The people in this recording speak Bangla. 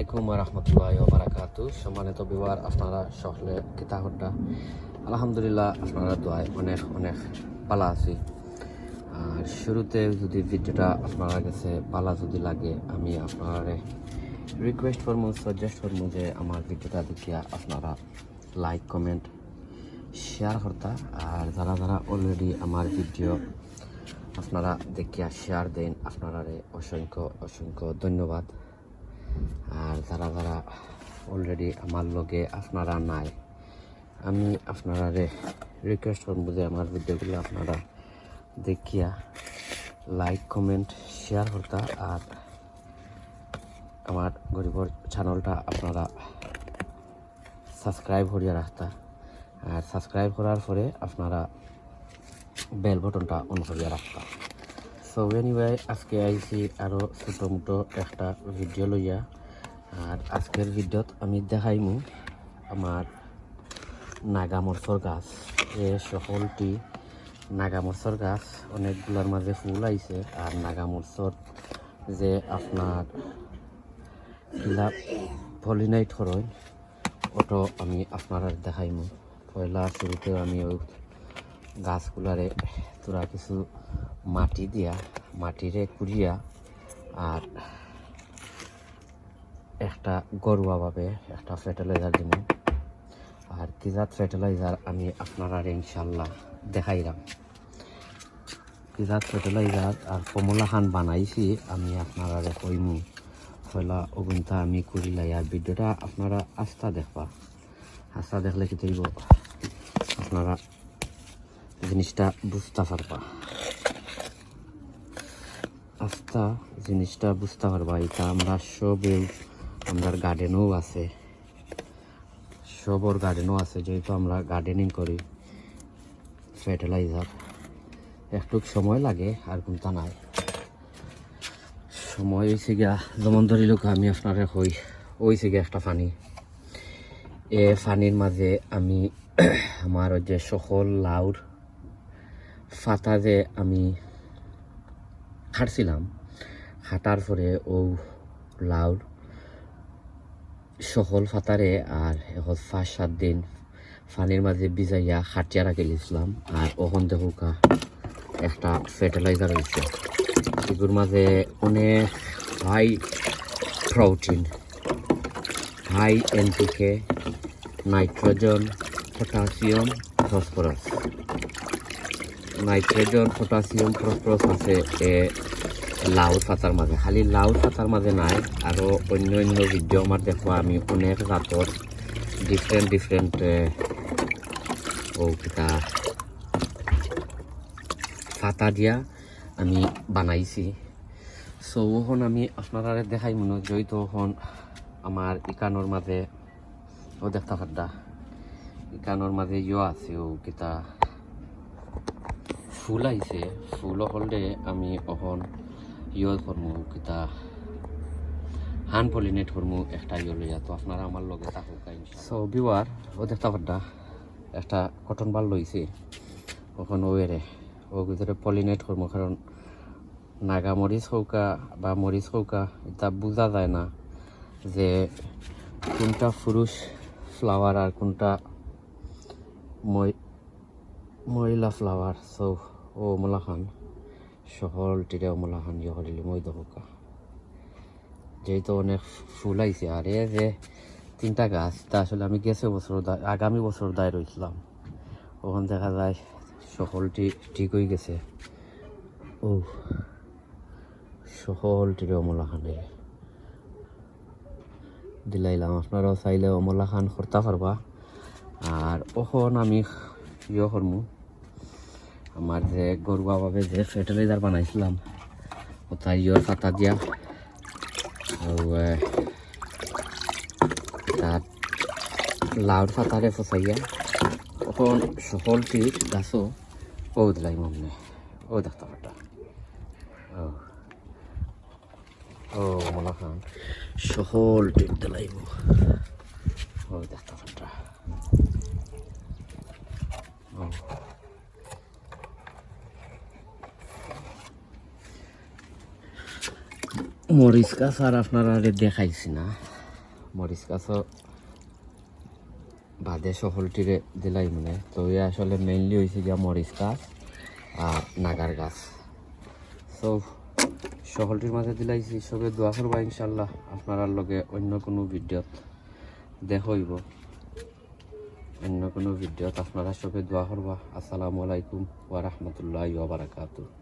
আলাইকুম রহমতুল্লাহ বারাকাতু সম্মানিত বিবার আপনারা সকলে কিতাবটা আলহামদুলিল্লাহ আপনারা দোয়ায় অনেক অনেক পালা আছি। আর শুরুতে যদি ভিডিওটা আপনারা কাছে পালা যদি লাগে, আমি আপনারা রিকোয়েস্ট করব সাজেস্ট করব যে আমার ভিডিওটা দেখিয়া আপনারা লাইক কমেন্ট শেয়ার করতা। আর যারা যারা অলরেডি আমার ভিডিও আপনারা দেখিয়া শেয়ার দেন আপনারা অসংখ্য অসংখ্য ধন্যবাদ। আর যারা যারা অলরেডি আমার লগে আপনারা নাই, আমি আপনারা রিকোয়েস্ট করব যে আমার ভিডিওগুলো আপনারা দেখিয়া লাইক কমেন্ট শেয়ার করতা আর আমার গরিবর চ্যানেলটা আপনারা সাবস্ক্রাইব করিয়া রাখতা। আর সাবস্ক্রাইব করার পরে আপনারা বেল বটনটা অন করিয়া রাখতা। সো এনিওয়ে আজকে আইছি আরও ছোটো মোটো একটা ভিডিও লইয়া। আর আজকের ভিডিওত আমি দেখাইমু আমার নাগামরচর গাছ। এ সকলটি নাগামরচর গাছ, অনেকগুলোর মাঝে ফুল আইছে। আর নাগামরচর যে আপনার কিলা পলিনাইট করই ওটো আমি আপনারা দেখাইমু। পয়লা শুরুতে আমি গাছগুলারে তোরা কিছু মাটি দিয়া, মাটিরে কুড়িয়া আর একটা গরুয়াভাবে একটা ফার্টিলাইজার দিব আর কিজাত ফার্টিলাইজার আমি আপনারা ইনশাল্লাহ দেখাইলাম। কিজাত ফার্টিলাইজার আর কমলা খান বানাইছি, আমি আপনারা কইমু। পয়লা অগুনটা আমি করিলাই আর ভিডিওটা আপনারা আস্থা দেখবা। আস্থা দেখলে কি তৈব? আপনারা জিনিসটা বুঝতে পারবা। আস্থা জিনিসটা বুঝতে পারবা, এটা আমরা সবেও, আমার গার্ডেনও আছে। সবর গার্ডেনও আছে, যেহেতু আমরা গার্ডেনিং করি ফার্টিলাইজার একটু সময় লাগে, আর কোনটা নাই। সময় হয়েছে গিয়া, যেমন ধরি লোক, আমি আপনার হই হয়েছে গিয়া একটা পানি। এ পানির মাঝে আমি আমার যে সকল লাউর ফাতা যে আমি খাটছিলাম, খাটার পরে ও লাউর সকল ফাতারে আর এখন পাঁচ সাত দিন ফানির মাঝে ভিজাইয়া খাটিয়া রাখি দিয়েছিলাম আর ওখান দেখুকা একটা ফার্টিলাইজার হয়েছে এগুলোর মাঝে অনেক high protein high NPK nitrogen potassium phosphorus nitrogen potassium phosphorus আছে, এ লাউ পাতার মাঝে খালি লাউ পাতার মাঝে নাই আরও অন্য অন্য ভিডিও আমার দেখো আমি অনেক জাতর ডিফারেন্ট ডিফারেন্ট ও কিতা। পাতা দিয়া আমি বানাইছি। সো ওখন আমি আপনারা দেখাই মনে জড়িত ওখন আমার ইকানোর মাঝে ও দেখতে পাড্ডা ইকানোর মাঝে ইয়ে আছে ও কিতা। ফুল আইছে ফুল হলে আমি অখন ইয়ে করমু কিতা, হান পলিনেট করমু একটা ইয়ে লইয়া তো আপনারা আমার লগে থাকুক সো বিওয়ার ও দেখতে পাড্ডা একটা কটন বাল লইছে ওখানে ওয়েরে ও ভিতরে পলিনেট করব কারণ নাগা মরিচ হৌকা বা মরিচ হৌকা, এটা বোঝা যায় না যে কোনটা পুরুষ ফ্লাওয়ার আর কোনটা মহিলা ফ্লাওয়ার সো ও মলা খান শহর টিরে মলা খান ইয়ে মই দহকা যেহেতু অনেক ফুল আইছে, আর যে তিনটা গাছ, তা আসলে আমি গেছে বছর আগামী বছর দায় রইছিলাম ওখানে দেখা যায় সকলটি ঠিক হয়ে গেছে। ও সকলটির অমলা খানে দিলাইলাম, আপনারাও চাইলে অমলা খান করতে পারবা। আর ওখন আমি ইয়ে করমু। আমার যে গরুয়াভাবে যে ফার্টিলাইজার বানাইছিলাম ওটা ইয়র পাতা দিয়া। তার লাউর পাতারে ফসাইয়া তখন সকলটি গাছও ও দিলাই মনে ও দেখতে পারটা ও মলা খান। সকলটি দিলাইব ও দেখতে পারটা ও মরিচ গাছ আর আপনারা দেখাইছি না। মরিচ গাছও বাদে সফলটিরে দিলাই মানে। তো এ আসলে মেইনলি হয়েছে গিয়া মরিচ গাছ আর নাগার গাছ। সো সফলটির মাঝে দিলাইছি সবে দোয়া করবা ইনশাল্লাহ আপনার লগে অন্য কোনো ভিডিওত দেখইব। অন্য কোনো ভিডিওত আপনারা সবে দোয়া করবা। আসসালামু আলাইকুম ওয়া বারাকাতুহু।